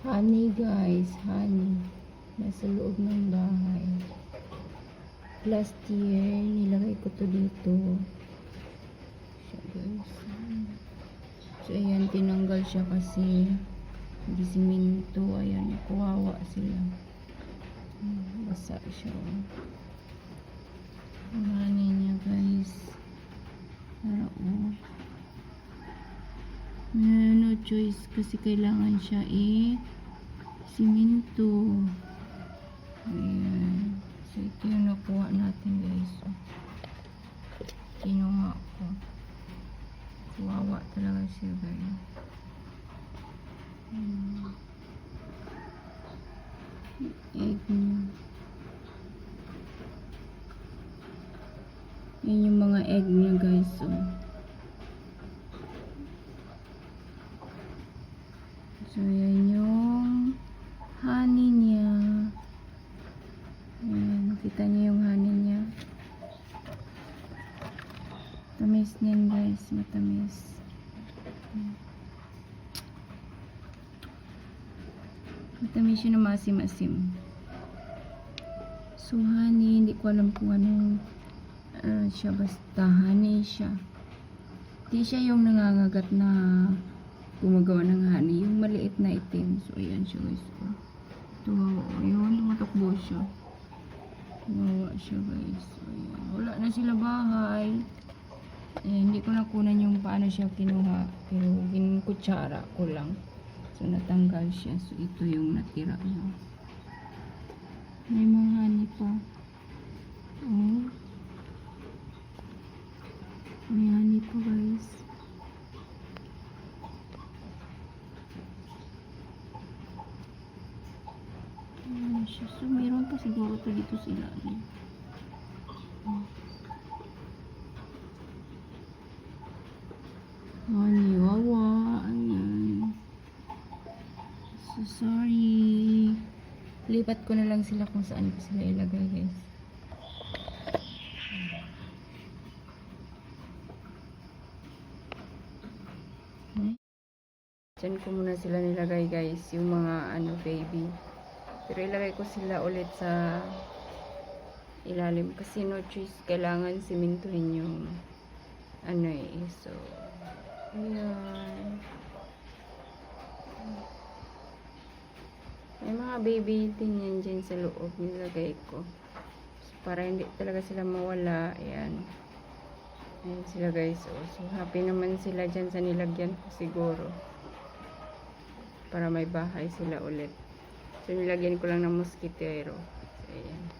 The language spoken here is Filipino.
Honey guys, honey. Nasa loob ng bahay. Last year, nilagay ko to dito. So ayan, tinanggal siya kasi hindi. Ayan, kuwawa sila. Hmm, Basa siya. oh. Ang honey niya guys. Para oh. Na, no choice kasi kailangan siya i siminto. Ayan. So, ito yung nakuha natin guys. Kinuha ko. Kawawa talaga siya guys. Ayan. Egg niya. Yan yung mga egg niya guys. So, So, yan yung honey niya. Ayan, kita niyo yung honey niya. Tamis niyan guys, matamis. Matamis siya na masim-asim. So, honey, hindi ko alam kung anong ano siya, basta honey siya. Di siya yung nangangagat na gumagawa ng honey. Yung maliit na itim. So, ayan siya guys. Tumawa. Ayun, tumatakbo siya. Tumawa siya guys. Ayan. Wala na sila bahay. Ayan, hindi ko nakunan yung paano siya kinuha. Pero ginukutsara ko lang. So, natanggal siya. So, ito yung natira niya. May mga honey pa. Oh. May honey pa guys. Ayan siya. So, meron pa siguro to dito sa ilalim. Honey, wawa. Ayan. So, sorry. Lipat ko na lang sila kung saan ko sila ilagay, guys. Diyan ko muna sila nilagay guys, yung mga ano baby. Pero ilagay ko sila ulit sa ilalim kasi no choice, kailangan simintuhin yung ano eh. So, ayan. May mga baby din yan dyan sa loob nilagay ko. So, para hindi talaga sila mawala. Ayan. Ayan sila guys. Oh. So, happy naman sila dyan sa nilagyan ko siguro para may bahay sila ulit. So, nilagyan ko lang ng mosquitero. So, ayan.